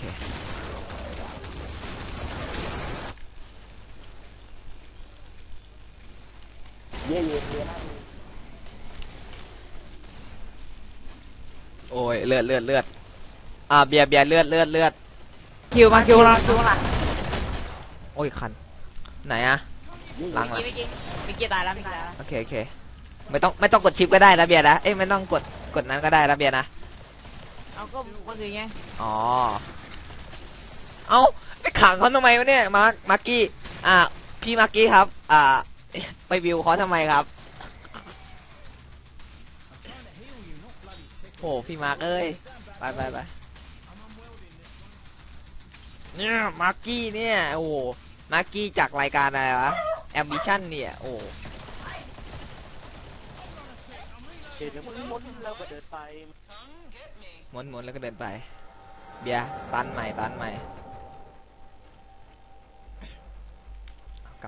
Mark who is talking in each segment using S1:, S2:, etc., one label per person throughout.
S1: เค
S2: เย่เย่เย่น่าดู
S1: โอ้ยเลือดเลือดเลือดอ่าเบียร์เบียร์เลือดเลือดเลือดคิวมาคิวมาคิวมาโอ้ยคัน ไหนอะ
S2: เย่
S1: หลัง
S2: เย่
S1: ละ
S3: มิกกี้มิกกี้ตายแล้วมิกกี้ตายแล้ว
S1: โอเคโอเคไม่ต้องไม่ต้องกดชิปก็ได้นะเบียร์นะเอ้ยไม่ต้องกดกดนั้นก็ได้นะเบียร์นะ
S3: เอาก็คนอื่นไง
S1: อ๋อ เอาไปขังเขาทำไมวะเนี่ยมาร์คมาร์กี้อ่าพี่มาร์กี้ครับ อ่า ไปวิวเขาทำไมครับโอ้พี่มาร์กเอ้ยไปไปไปเนี่ยมาร์กี้เนี่ยโอ้มาร์กี้จากรายการอะไรวะแอมบิชั่นเนี่ยโอ้
S2: เดี๋ยวมึงมดแล้วก็เดินไป
S1: มนมนแล้วก็เดินไป เบียร์ตันใหม่ตันใหม่ เอาก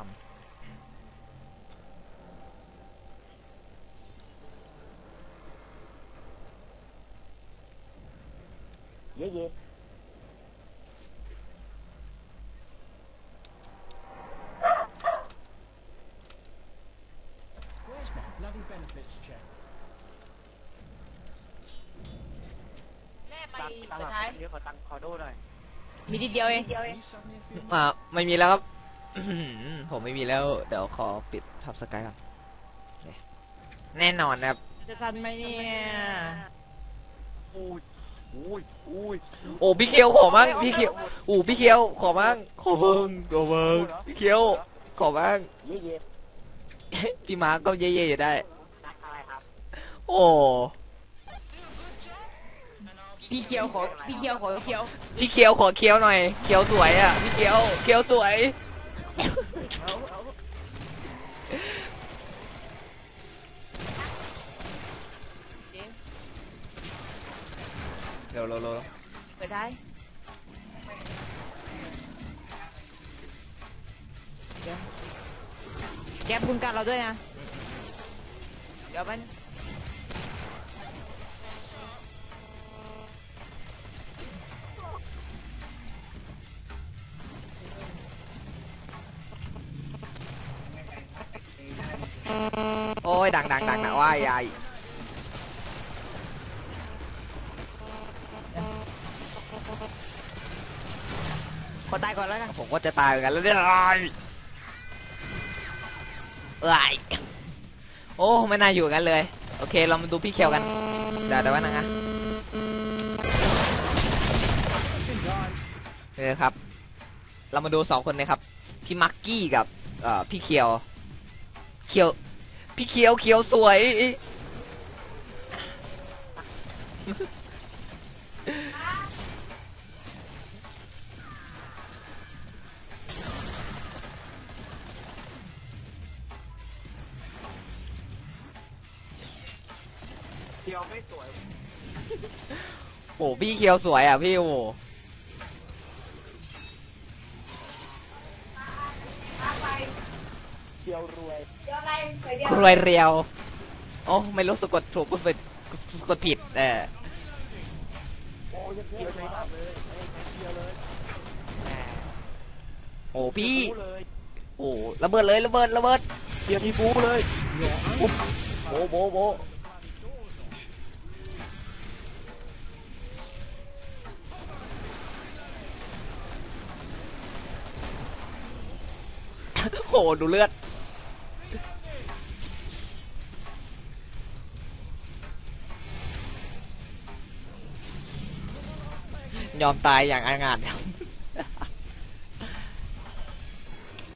S2: เย่เย่
S3: แม่ไป
S2: ตังตัง
S3: สุด
S2: หลั
S3: ท้าย
S2: งเดี๋ยวขอตังขอโดหน่อย
S3: มีทีเดียวเอง ำ
S1: อ่าไม่มีแล้วครับ อื้อหือผมไม่มีแล้วเดี๋ยวขอปิดทับสกายก่อนโอเคแน่นอนนะครับ
S3: จะทันไหมเนี่ย
S2: อุ้ยอุ้ยอุ้ย
S1: โอ้พี่เคียวขอมั่งพี่เคียวโอ้พี่เคียวขอมั่งขอเบิ้งขอเบิ้งพี่เคียวขอมั่ง
S2: เย่เย่
S1: พี่มาร์กก็เย่ๆอยู่ได้
S2: ตักอะไรครับ
S1: โอ้
S3: พี่เคียวขอพี่เคียวขอเคียว
S1: พี่เคียวขอเคียวหน่อยเคียวสวยอะพี่เคียวเคียวสวย
S2: เดี๋
S3: ยว
S1: ร็วเร็วเร็ว
S3: เปิดท้เดี๋ยวแกพุนกันเราด้วยนะ เดี๋ยวมัน
S1: โอ้ยดังดังดังนะว่ายาย
S3: ขอตายก่อนแล้วกัน
S1: ผมก็จะตายเหมือนกันแล้วเนี่ยอ้ายเอ้ยโอ้ไม่น่าอยู่กันเลย โอเคเรามาดูพี่เคียวกันเดี๋ยวเดี๋ยวไว้นะฮะเออครับ เรามาดูสองคนนะครับ พี่มักกี้กับเอ่อพี่เคียว เคียว พี่เคียวเคียวสวย
S2: เดียวไม่สวย
S1: โอ้พี่เคียวสวยอะพี่โอ้
S2: เดียวรวย
S1: รวยเรียว โอ้ไม่รู้สะกดถูกก็เป็นสะกดผิดเออ
S2: โอ้ยเดียวเลยครับเลยเดียวเลย
S1: โอ้พี่
S2: บู๊เลย
S1: โอ้ระเบิดเลยระเบิดระเบิด
S2: เดียวมีบู๊เลย
S1: โบโบโบโอ้ดูเลือด ยอมตายอย่างอางาจ